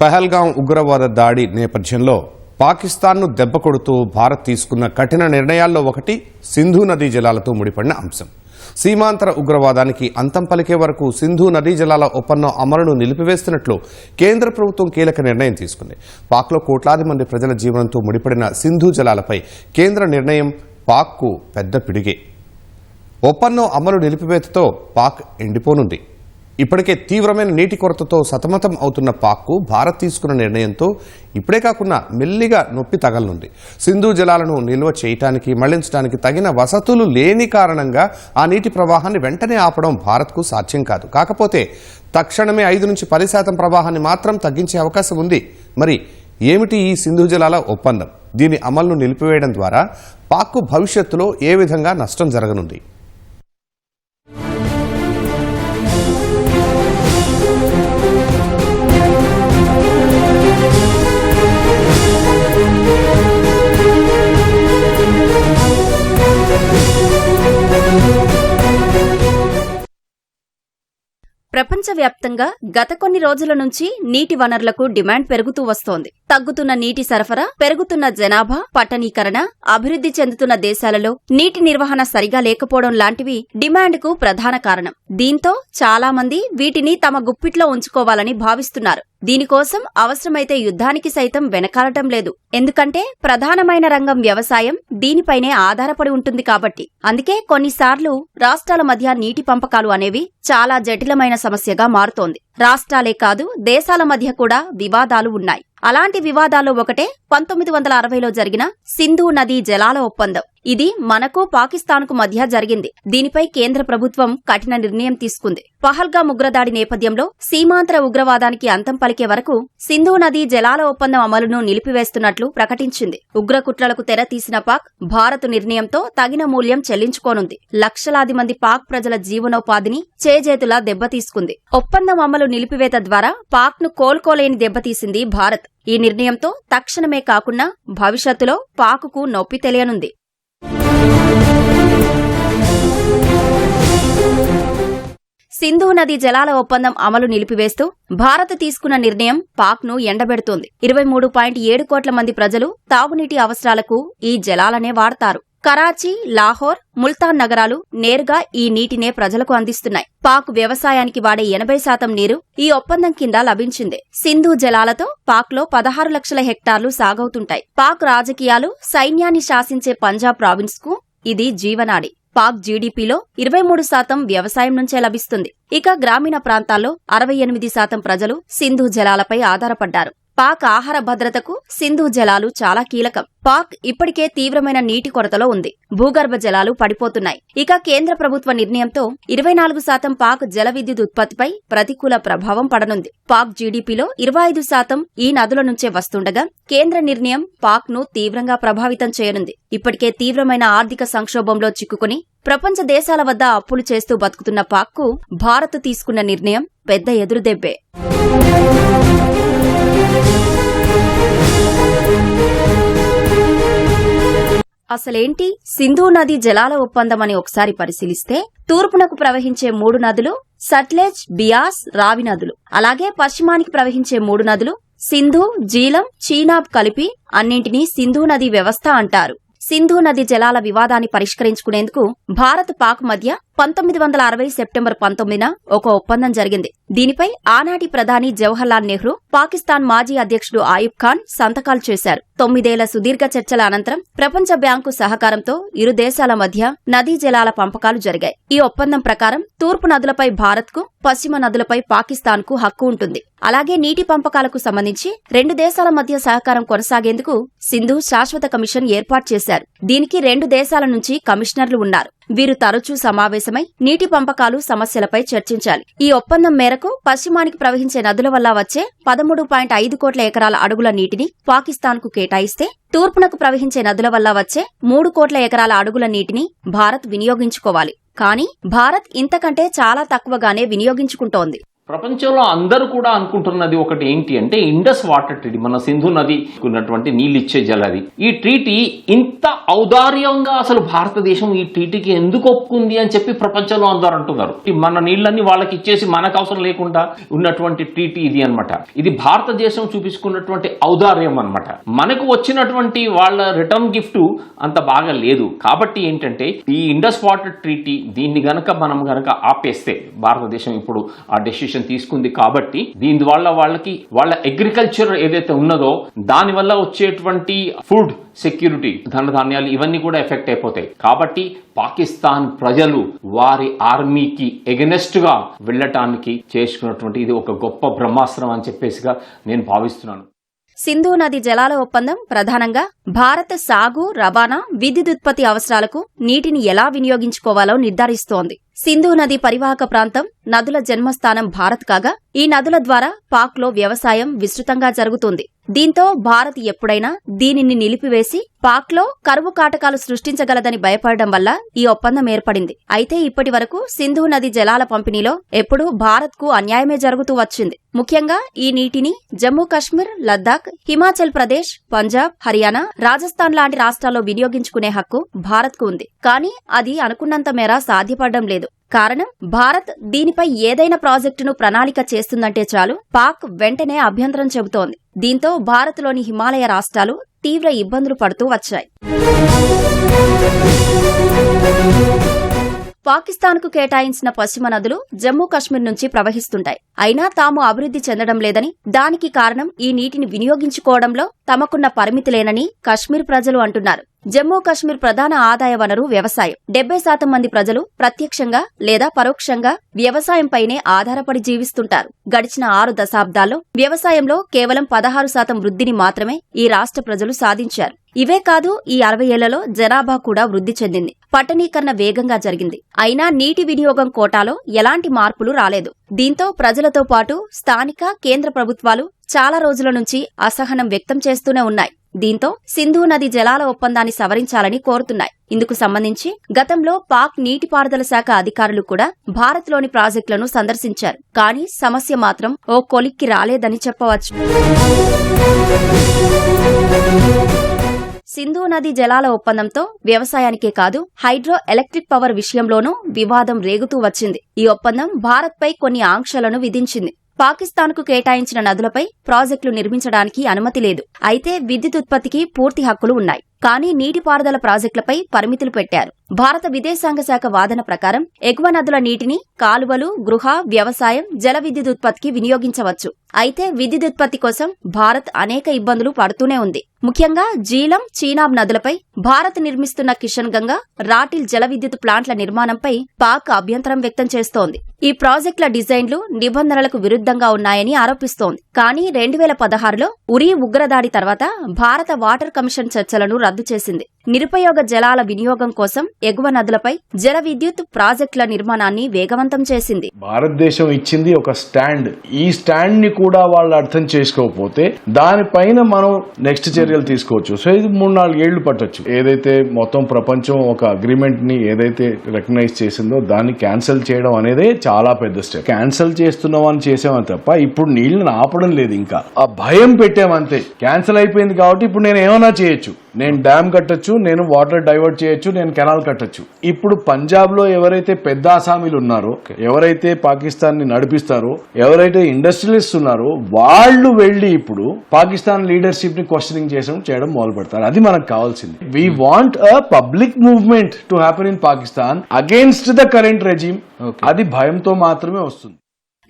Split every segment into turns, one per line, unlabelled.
పహల్గాం ఉగ్రవాద దాడి నేపథ్యంలో పాకిస్తాన్ను దెబ్బకొడుతూ భారత్ తీసుకున్న కఠిన నిర్ణయాల్లో ఒకటి సింధు నదీ జలాలతో ముడిపడిన అంశం. సీమాంతర ఉగ్రవాదానికి అంతం పలికే వరకు సింధు నదీ జలాల ఒప్పందం అమలును నిలిపివేస్తున్నట్లు కేంద్ర ప్రభుత్వం కీలక నిర్ణయం తీసుకుంది. పాక్లో కోట్లాది మంది ప్రజల జీవనంతో ముడిపడిన సింధు జలాలపై కేంద్ర నిర్ణయం పాక్కు పెద్ద పిడిగే. ఒప్పందం అమలు నిలిపివేతతో పాక్ ఎండిపోనుంది. ఇప్పటికే తీవ్రమైన నీటి కొరతతో సతమతం అవుతున్న పాక్కు భారత్ తీసుకున్న నిర్ణయంతో ఇప్పుడే కాకుండా మెల్లిగా నొప్పి తగలనుంది. సింధు జలాలను నిల్వ చేయటానికి మళ్ళించడానికి తగిన వసతులు లేని కారణంగా ఆ నీటి ప్రవాహాన్ని వెంటనే ఆపడం భారత్కు సాధ్యం కాదు. కాకపోతే తక్షణమే ఐదు నుంచి పది శాతం ప్రవాహాన్ని మాత్రం తగ్గించే అవకాశం ఉంది. మరి ఏమిటి ఈ సింధు జలాల ఒప్పందం? దీని అమలును నిలిపివేయడం ద్వారా పాక్కు భవిష్యత్తులో ఏ విధంగా నష్టం జరగనుంది?
వ్యాప్తంగా గత కొన్ని రోజుల నుంచి నీటి వనరులకు డిమాండ్ పెరుగుతూ వస్తోంది. తగ్గుతున్న నీటి సరఫరా పెరుగుతున్న జనాభా పట్టణీకరణ అభివృద్ధి చెందుతున్న దేశాలలో నీటి నిర్వహణ సరిగా లేకపోవడం లాంటివి డిమాండ్కు ప్రధాన కారణం. దీంతో చాలా మంది వీటిని తమ గుప్పిట్లో ఉంచుకోవాలని భావిస్తున్నారు. దీనికోసం అవసరమైతే యుద్ధానికి సైతం వెనకాలటం లేదు. ఎందుకంటే ప్రధానమైన రంగం వ్యవసాయం దీనిపైనే ఆధారపడి ఉంటుంది కాబట్టి. అందుకే కొన్నిసార్లు రాష్ట్రాల మధ్య నీటి పంపకాలు అనేవి చాలా జటిలమైన సమస్యగా మారుతోంది. రాష్ట్రాలే కాదు దేశాల మధ్య కూడా వివాదాలు ఉన్నాయి. అలాంటి వివాదాల్లో ఒకటే పంతొమ్మిది వందల అరవైలో జరిగిన సింధు నదీ జలాల ఒప్పందం. ఇది మనకు పాకిస్తాన్కు మధ్య జరిగింది. దీనిపై కేంద్ర ప్రభుత్వం కఠిన నిర్ణయం తీసుకుంది. పహల్గా ఉగ్రదాడి నేపథ్యంలో సీమాంతర ఉగ్రవాదానికి అంతం పలికే వరకు సింధు నదీ జలాల ఒప్పందం అమలును నిలిపివేస్తున్నట్లు ప్రకటించింది. ఉగ్రకుట్రలకు తెర తీసిన పాక్ భారత్ నిర్ణయంతో తగిన మూల్యం చెల్లించుకోనుంది. లక్షలాది మంది పాక్ ప్రజల జీవనోపాధిని చేజేతులా దెబ్బతీసుకుంది. ఒప్పందం అమలు నిలిపివేత ద్వారా పాక్ను కోలుకోలేని దెబ్బతీసింది భారత్. ఈ నిర్ణయంతో తక్షణమే కాకుండా భవిష్యత్తులో పాకుకు నొప్పి తెలియనుంది. సింధు నది జలాల ఒప్పందం అమలు నిలిపివేస్తూ భారత్ తీసుకున్న నిర్ణయం పాక్ను ఎండబెడుతోంది. ఇరవై మూడు పాయింట్ ఏడు కోట్ల మంది ప్రజలు తాగునీటి అవసరాలకు ఈ జలాలనే వాడతారు. కరాచీ లాహోర్ ముల్తాన్ నగరాలు నేరుగా ఈ నీటినే ప్రజలకు అందిస్తున్నాయి. పాక్ వ్యవసాయానికి వాడే ఎనభై శాతం నీరు ఈ ఒప్పందం కింద లభించింది. సింధు జలాలతో పాక్లో పదహారు లక్షల హెక్టార్లు సాగవుతుంటాయి. పాక్ రాజకీయాలు సైన్యాన్ని శాసించే పంజాబ్ ప్రావిన్స్కు ఇది జీవనాడి. పాక్ జీడీపీలో ఇరవై మూడు శాతం వ్యవసాయం నుంచే లభిస్తుంది. ఇక గ్రామీణ ప్రాంతాల్లో అరవై ఎనిమిది శాతం ప్రజలు సింధు జలాలపై ఆధారపడ్డారు. పాక్ ఆహార భద్రతకు సింధు జలాలు చాలా కీలకం. పాక్ ఇప్పటికే తీవ్రమైన నీటి కొరతలో ఉంది. భూగర్భ జలాలు పడిపోతున్నాయి. ఇక కేంద్ర ప్రభుత్వ నిర్ణయంతో ఇరవై నాలుగు శాతం పాక్ జల విద్యుత్ ఉత్పత్తిపై ప్రతికూల ప్రభావం పడనుంది. పాక్ జీడీపీలో ఇరవై ఐదు శాతం ఈ నదుల నుంచే వస్తుండగా కేంద్ర నిర్ణయం పాక్ను తీవ్రంగా ప్రభావితం చేయనుంది. ఇప్పటికే తీవ్రమైన ఆర్థిక సంక్షోభంలో చిక్కుకుని ప్రపంచ దేశాల వద్ద అప్పులు చేస్తూ బతుకుతున్న పాక్కు భారత్ తీసుకున్న నిర్ణయం పెద్ద ఎదురుదెబ్బే. అసలేంటి? సింధు నది జలాల ఒప్పందం అని ఒకసారి పరిశీలిస్తే తూర్పునకు ప్రవహించే మూడు నదులు సట్లెజ్ బియాస్ రావి నదులు. అలాగే పశ్చిమానికి ప్రవహించే మూడు నదులు సింధు జీలం చీనాబ్ కలిపి అన్నింటినీ సింధు నది వ్యవస్థ అంటారు. సింధు నది జలాల వివాదాన్ని పరిష్కరించుకునేందుకు భారత్ పాక్ మధ్య పంతొమ్మిది వందల అరవై సెప్టెంబర్ పంతొమ్మిదిన ఒక ఒప్పందం జరిగింది. దీనిపై ఆనాటి ప్రధాని జవహర్లాల్ నెహ్రూ పాకిస్తాన్ మాజీ అధ్యక్షుడు ఆయుబ్ ఖాన్ సంతకాలు చేశారు. తొమ్మిదేళ్ళ సుదీర్ఘ చర్చల అనంతరం ప్రపంచ బ్యాంకు సహకారంతో ఇరు దేశాల మధ్య నదీ జలాల పంపకాలు జరిగాయి. ఈ ఒప్పందం ప్రకారం తూర్పు నదులపై భారత్కు పశ్చిమ నదులపై పాకిస్తాన్కు హక్కు ఉంటుంది. అలాగే నీటి పంపకాలకు సంబంధించి రెండు దేశాల మధ్య సహకారం కొనసాగేందుకు సింధు శాశ్వత కమిషన్ ఏర్పాటు చేశారు. దీనికి రెండు దేశాల నుంచి కమిషనర్లు ఉన్నారు. వీరు తరచూ సమావేశమై నీటి పంపకాలు సమస్యలపై చర్చించాలి. ఈ ఒప్పందం మేరకు పశ్చిమానికి ప్రవహించే నదుల వల్ల వచ్చే పదమూడు పాయింట్ ఐదు కోట్ల ఎకరాల అడుగుల నీటిని పాకిస్తాన్కు కేటాయిస్తే తూర్పునకు ప్రవహించే నదుల వల్ల వచ్చే మూడు కోట్ల ఎకరాల అడుగుల నీటిని భారత్ వినియోగించుకోవాలి. కానీ భారత్ ఇంతకంటే చాలా తక్కువగానే వినియోగించుకుంటోంది.
ప్రపంచంలో అందరూ కూడా అనుకుంటున్నది ఒకటి ఏంటి అంటే ఇండస్ వాటర్ ట్రీటీ మన సింధు నది ఉన్నటువంటి నీళ్ళు ఇచ్చే జలది ఈ ట్రీటీ ఇంత ఔదార్యంగా అసలు భారతదేశం ఈ ట్రీటీకి ఎందుకు ఒప్పుకుంది అని చెప్పి ప్రపంచంలో అందరూ అంటున్నారు. మన నీళ్ళన్ని వాళ్ళకి ఇచ్చేసి మనకు అవసరం లేకుండా ఉన్నటువంటి ట్రీటీ ఇది అన్నమాట. ఇది భారతదేశం చూపించుకున్నటువంటి ఔదార్యం అన్నమాట. మనకు వచ్చినటువంటి వాళ్ళ రిటర్న్ గిఫ్ట్ అంత బాగా లేదు. కాబట్టి ఏంటంటే ఈ ఇండస్ వాటర్ ట్రీటీ దీన్ని గనక మనం గనక ఆపేస్తే భారతదేశం ఇప్పుడు ఆ డెసిషన్ తీసుకుంది కాబట్టి దీని వల్ల వాళ్ళకి వాళ్ళ అగ్రికల్చర్ ఏదైతే ఉన్నదో దాని వల్ల వచ్చేటువంటి ఫుడ్ సెక్యూరిటీ ధనధాన్యాలు ఇవన్నీ కూడా ఎఫెక్ట్ అయిపోతాయి. కాబట్టి పాకిస్తాన్ ప్రజలు వారి ఆర్మీకి ఎగనెస్ట్గా వెళ్ళటానికి చేసుకున్నటువంటి ఇది ఒక గొప్ప బ్రహ్మాస్త్రం అని చెప్పేసిగా నేను భావిస్తున్నాను.
సింధు నది జలాల ఒప్పందం ప్రధానంగా భారత సాగు రవాణా విద్యుదుత్పత్తి అవసరాలకు నీటిని ఎలా వినియోగించుకోవాలో నిర్ధారిస్తోంది. సింధు నది పరివాహక ప్రాంతం నదుల జన్మస్థానం భారత్ కాగా ఈ నదుల ద్వారా పాక్లో వ్యవసాయం విస్తృతంగా జరుగుతుంది. దీంతో భారత్ ఎప్పుడైనా దీనిని నిలిపివేసి పాక్లో కరువు కాటకాలు సృష్టించగలదని భయపడడం వల్ల ఈ ఒప్పందం ఏర్పడింది. అయితే ఇప్పటి వరకు సింధు నది జలాల పంపిణీలో ఎప్పుడూ భారత్కు అన్యాయమే జరుగుతూ వచ్చింది. ముఖ్యంగా ఈ నీటిని జమ్మూ కశ్మీర్ లద్దాఖ్ హిమాచల్ ప్రదేశ్ పంజాబ్ హర్యానా రాజస్థాన్ లాంటి రాష్ట్రాల్లో వినియోగించుకునే హక్కు భారత్కు ఉంది. కానీ అది అనుకున్నంత మేర సాధ్యపడడం లేదు. కారణం భారత్ దీనిపై ఏదైనా ప్రాజెక్టును ప్రణాళిక చేస్తుందంటే చాలు. పాక్ వెంటనే అభ్యంతరం చెబుతోంది. దీంతో భారత్లోని హిమాలయ రాష్ట్రాలు తీవ్ర ఇబ్బందులు పడుతూ వచ్చాయి. పాకిస్తాన్కు కేటాయించిన పశ్చిమ నదులు జమ్మూ కశ్మీర్ నుంచి ప్రవహిస్తుంటాయి. అయినా తాము అభివృద్ధి చెందడం లేదని దానికి కారణం ఈ నీటిని వినియోగించుకోవడంలో తమకున్న పరిమితిలేనని కశ్మీర్ ప్రజలు అంటున్నారు. జమ్మూ కశ్మీర్ ప్రధాన ఆదాయ వనరు వ్యవసాయం. డెబ్బై శాతం మంది ప్రజలు ప్రత్యక్షంగా లేదా పరోక్షంగా వ్యవసాయంపైనే ఆధారపడి జీవిస్తుంటారు. గడిచిన ఆరు దశాబ్దాల్లో వ్యవసాయంలో కేవలం పదహారు శాతం వృద్ధిని మాత్రమే ఈ రాష్ట్ర ప్రజలు సాధించారు. ఇవే కాదు ఈ అరవై ఏళ్ళలో జనాభా కూడా వృద్ధి చెందింది. పట్టణీకరణ వేగంగా జరిగింది. అయినా నీటి వినియోగం కోటాలో ఎలాంటి మార్పులు రాలేదు. దీంతో ప్రజలతో పాటు స్థానిక కేంద్ర ప్రభుత్వాలు చాలా రోజుల నుంచి అసహనం వ్యక్తం చేస్తూనే ఉన్నాయి. దీంతో సింధు నది జలాల ఒప్పందాన్ని సవరించాలని కోరుతున్నాయి. ఇందుకు సంబంధించి గతంలో పాక్ నీటిపారుదల శాఖ అధికారులు కూడా భారత్లోని ప్రాజెక్టులను సందర్శించారు. కానీ సమస్య మాత్రం ఓ కొలిక్కి రాలేదని చెప్పవచ్చు. సింధు నది జలాల ఒప్పందంతో వ్యవసాయానికే కాదు హైడ్రో ఎలక్ట్రిక్ పవర్ విషయంలోనూ వివాదం రేగుతూ వచ్చింది. ఈ ఒప్పందం భారత్పై కొన్ని ఆంక్షలను విధించింది. పాకిస్తాన్కు కేటాయించిన నదులపై ప్రాజెక్టులు నిర్మించడానికి అనుమతి లేదు. అయితే విద్యుత్ ఉత్పత్తికి పూర్తి హక్కులు ఉన్నాయి. కానీ నీటిపారుదల ప్రాజెక్టులపై పరిమితులు పెట్టారు. భారత విదేశాంగ శాఖ వాదన ప్రకారం ఎగువ నదుల నీటిని కాలువలు గృహ వ్యవసాయం జల విద్యుత్ ఉత్పత్తికి వినియోగించవచ్చు. అయితే విద్యుత్ ఉత్పత్తి కోసం భారత్ అనేక ఇబ్బందులు పడుతూనే ఉంది. ముఖ్యంగా జీలం చీనాబ్ నదులపై భారత్ నిర్మిస్తున్న కిషన్ గంగా రాటిల్ జల విద్యుత్ ప్లాంట్ల నిర్మాణంపై పాక్ అభ్యంతరం వ్యక్తం చేస్తోంది. ఈ ప్రాజెక్టుల డిజైన్లు నిబంధనలకు విరుద్ధంగా ఉన్నాయని ఆరోపిస్తోంది. కానీ రెండు వేల పదహారులో ఉరీ ఉగ్రదాడి తర్వాత భారత వాటర్ కమిషన్ చర్చలను రద్దు చేసింది. నిరుపయోగ జలాల వినియోగం కోసం ఎగువ నదులపై జల విద్యుత్ ప్రాజెక్టుల నిర్మాణాన్ని వేగవంతం చేసింది.
భారతదేశం ఇచ్చింది ఒక స్టాండ్. ఈ స్టాండ్ని కూడా వాళ్ళు అర్థం చేసుకోకపోతే దానిపైన మనం నెక్స్ట్ చర్యలు తీసుకోవచ్చు. సో ఇది మూడు నాలుగు ఏళ్ళు పట్టచ్చు. ఏదైతే మొత్తం ప్రపంచం ఒక అగ్రిమెంట్ని ఏదైతే రికగ్నైజ్ చేసిందో దాన్ని క్యాన్సిల్ చేయడం అనేది చాలా పెద్ద స్టెప్ క్యాన్సిల్ చేస్తున్నాం అని చేసామని తప్ప ఇప్పుడు నీళ్ళని ఆపడం లేదు ఇంకా. ఆ భయం పెట్టామంతే. క్యాన్సిల్ అయిపోయింది కాబట్టి ఇప్పుడు నేను ఏమైనా చేయొచ్చు? నేను డ్యామ్ కట్టొచ్చు నేను వాటర్ డైవర్ట్ చేయొచ్చు నేను కెనాల్ కట్టొచ్చు. ఇప్పుడు పంజాబ్లో ఎవరైతే పెద్ద ఆసామీలు ఉన్నారో ఎవరైతే పాకిస్తాన్ని నడిపిస్తారో ఎవరైతే ఇండస్ట్రియలిస్ట్ ఉన్నారో వాళ్ళు వెళ్ళి ఇప్పుడు పాకిస్తాన్ లీడర్షిప్ని క్వశ్చనింగ్ చేయడం చేయడం మొదలు పెడతారు అది మనకు కావాల్సింది. We want a public movement to happen in Pakistan against the current regime అది భయంతో మాత్రమే వస్తుంది.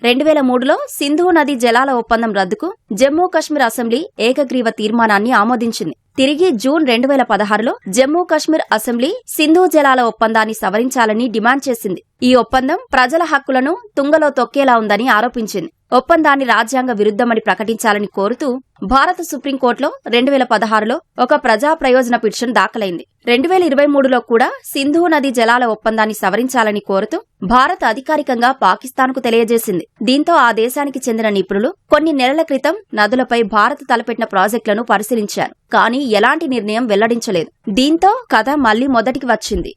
రెండు వేల మూడులో సింధు నది జలాల ఒప్పందం రద్దుకు జమ్మూ కశ్మీర్ అసెంబ్లీ ఏకగ్రీవ తీర్మానాన్ని ఆమోదించింది. తిరిగి జూన్ రెండు వేల పదహారులో జమ్మూ కశ్మీర్ అసెంబ్లీ సింధు జలాల ఒప్పందాన్ని సవరించాలని డిమాండ్ చేసింది. ఈ ఒప్పందం ప్రజల హక్కులను తుంగలో తొక్కేలా ఉందని ఆరోపించింది. ఒప్పందాన్ని రాజ్యాంగ విరుద్ధమని ప్రకటించాలని కోరుతూ భారత సుప్రీంకోర్టులో రెండు వేల పదహారులో ఒక ప్రజా ప్రయోజన పిటిషన్ దాఖలైంది. రెండు వేల ఇరవై మూడులో కూడా సింధు నది జలాల ఒప్పందాన్ని సవరించాలని కోరుతూ భారత్ అధికారికంగా పాకిస్తాన్కు తెలియజేసింది. దీంతో ఆ దేశానికి చెందిన నిపుణులు కొన్ని నెలల క్రితం నదులపై భారత్ తలపెట్టిన ప్రాజెక్టులను పరిశీలించారు. కానీ ఎలాంటి నిర్ణయం వెల్లడించలేదు. దీంతో కథ మళ్ళీ మొదటికి వచ్చింది.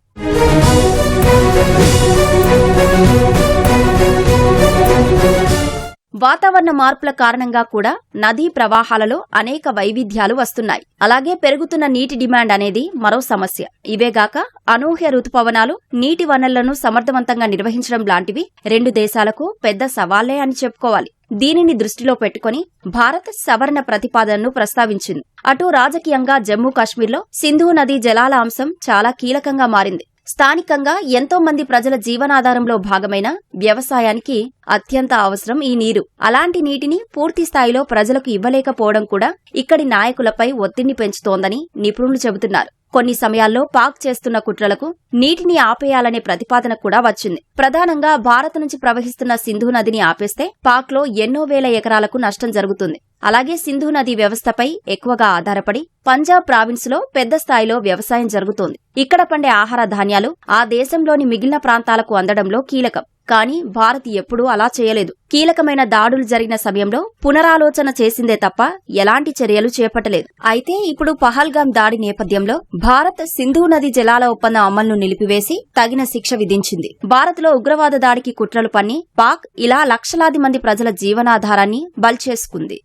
వాతావరణ మార్పుల కారణంగా కూడా నదీ ప్రవాహాలలో అనేక వైవిధ్యాలు వస్తున్నాయి. అలాగే పెరుగుతున్న నీటి డిమాండ్ అనేది మరో సమస్య. ఇవేగాక అనూహ్య రుతుపవనాలు నీటి వనరులను సమర్థవంతంగా నిర్వహించడం లాంటివి రెండు దేశాలకు పెద్ద సవాళ్ళే అని చెప్పుకోవాలి. దీనిని దృష్టిలో పెట్టుకుని భారత్ సవరణ ప్రతిపాదనను ప్రస్తావించింది. అటు రాజకీయంగా జమ్మూ కాశ్మీర్లో సింధు నదీ జలాల అంశం చాలా కీలకంగా మారింది. స్థానికంగా ఎంతో మంది ప్రజల జీవనాధారంలో భాగమైన వ్యవసాయానికి అత్యంత అవసరం ఈ నీరు. అలాంటి నీటిని పూర్తి స్థాయిలో ప్రజలకు ఇవ్వలేకపోవడం కూడా ఇక్కడి నాయకులపై ఒత్తిడిని పెంచుతోందని నిపుణులు చెబుతున్నారు. కొన్ని సమయాల్లో పాక్ చేస్తున్న కుట్రలకు నీటిని ఆపేయాలనే ప్రతిపాదన కూడా వచ్చింది. ప్రధానంగా భారత్ నుంచి ప్రవహిస్తున్న సింధు నదిని ఆపేస్తే పాక్లో ఎన్నో వేల ఎకరాలకు నష్టం జరుగుతుంది. అలాగే సింధు నది వ్యవస్థపై ఎక్కువగా ఆధారపడి పంజాబ్ ప్రావిన్స్లో పెద్ద స్థాయిలో వ్యవసాయం జరుగుతోంది. ఇక్కడ పండే ఆహార ధాన్యాలు ఆ దేశంలోని మిగిలిన ప్రాంతాలకు అందడంలో కీలకం. కానీ భారత్ ఎప్పుడూ అలా చేయలేదు. కీలకమైన దాడులు జరిగిన సమయంలో పునరాలోచన చేసిందే తప్ప ఎలాంటి చర్యలు చేపట్టలేదు. అయితే ఇప్పుడు పహల్గాం దాడి నేపథ్యంలో భారత్ సింధు నది జలాల ఒప్పందం అమలును నిలిపివేసి తగిన శిక్ష విధించింది. భారత్లో ఉగ్రవాద దాడికి కుట్రలు పన్ని పాక్ ఇలా లక్షలాది మంది ప్రజల జీవనాధారాన్ని బల్చేసుకుంది.